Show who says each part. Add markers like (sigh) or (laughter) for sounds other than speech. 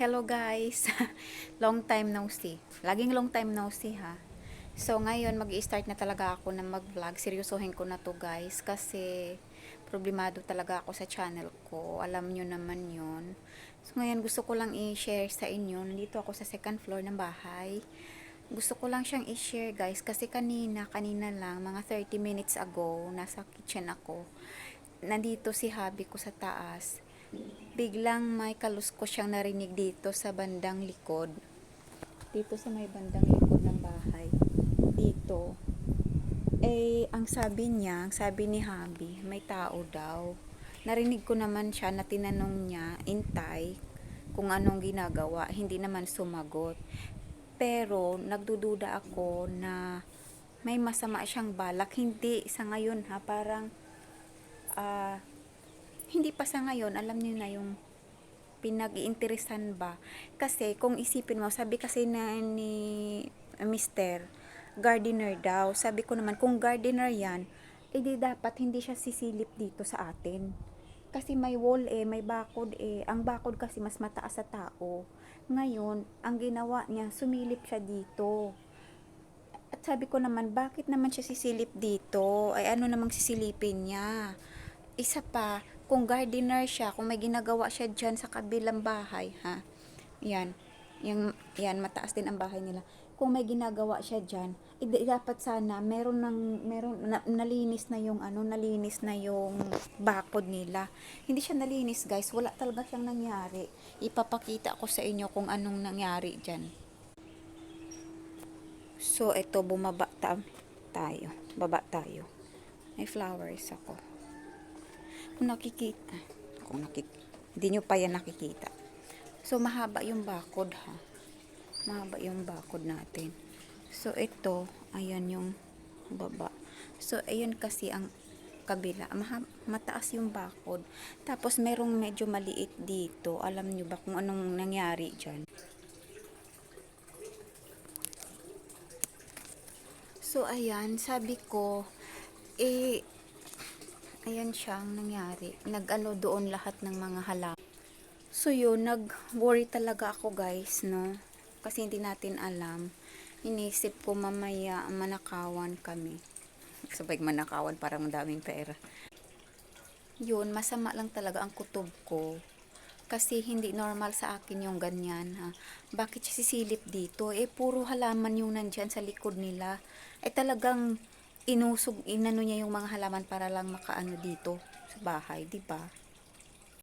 Speaker 1: Hello guys! (laughs) long time no see. Laging long time no see ha. So ngayon mag start na talaga ako na mag-vlog. Seryosohin ko na to guys kasi problemado talaga ako sa channel ko. Alam nyo naman yon. So ngayon gusto ko lang i-share sa inyo. Nandito ako sa second floor ng bahay. Gusto ko lang siyang i-share guys kasi kanina, kanina lang, mga 30 minutes ago, nasa kitchen ako. Nandito si hubby ko sa taas biglang may kalusko siyang narinig dito sa bandang likod. Dito sa may bandang likod ng bahay. Dito. Eh, ang sabi niya, ang sabi ni Habi, may tao daw. Narinig ko naman siya na tinanong niya, intay, kung anong ginagawa. Hindi naman sumagot. Pero, nagdududa ako na may masama siyang balak. Hindi sa ngayon ha, parang ah hindi pa sa ngayon, alam niyo na yung pinag-iinteresan ba. Kasi kung isipin mo, sabi kasi na ni Mr. Gardener daw, sabi ko naman, kung gardener yan, edi dapat hindi siya sisilip dito sa atin. Kasi may wall eh, may bakod eh. Ang bakod kasi mas mataas sa tao. Ngayon, ang ginawa niya, sumilip siya dito. At sabi ko naman, bakit naman siya sisilip dito? Ay ano namang sisilipin niya? Isa pa, kung gardener siya, kung may ginagawa siya dyan sa kabilang bahay, ha? Yan. Yung, yan, mataas din ang bahay nila. Kung may ginagawa siya dyan, edi, dapat sana, meron ng, meron, na, nalinis na yung, ano, nalinis na yung bakod nila. Hindi siya nalinis, guys. Wala talaga siyang nangyari. Ipapakita ko sa inyo kung anong nangyari dyan. So, ito, bumaba ta- tayo. Baba tayo. May flowers ako. Kung nakikita, kung nakik hindi nyo pa yan nakikita. So, mahaba yung bakod ha. Mahaba yung bakod natin. So, ito, ayan yung baba. So, ayan kasi ang kabila. Maha, mataas yung bakod. Tapos, merong medyo maliit dito. Alam nyo ba kung anong nangyari dyan? So, ayan, sabi ko, eh, ayan siyang nangyari. Nag-ano doon lahat ng mga halaman. So, yun, nag-worry talaga ako, guys, no? Kasi hindi natin alam. Inisip ko mamaya manakawan kami. (laughs) Sabay manakawan, parang madaming pera. Yun, masama lang talaga ang kutob ko. Kasi hindi normal sa akin yung ganyan. Ha? Bakit siya sisilip dito? Eh, puro halaman yung nandyan sa likod nila. Eh, talagang inusog, inano niya yung mga halaman para lang makaano dito sa bahay, di ba?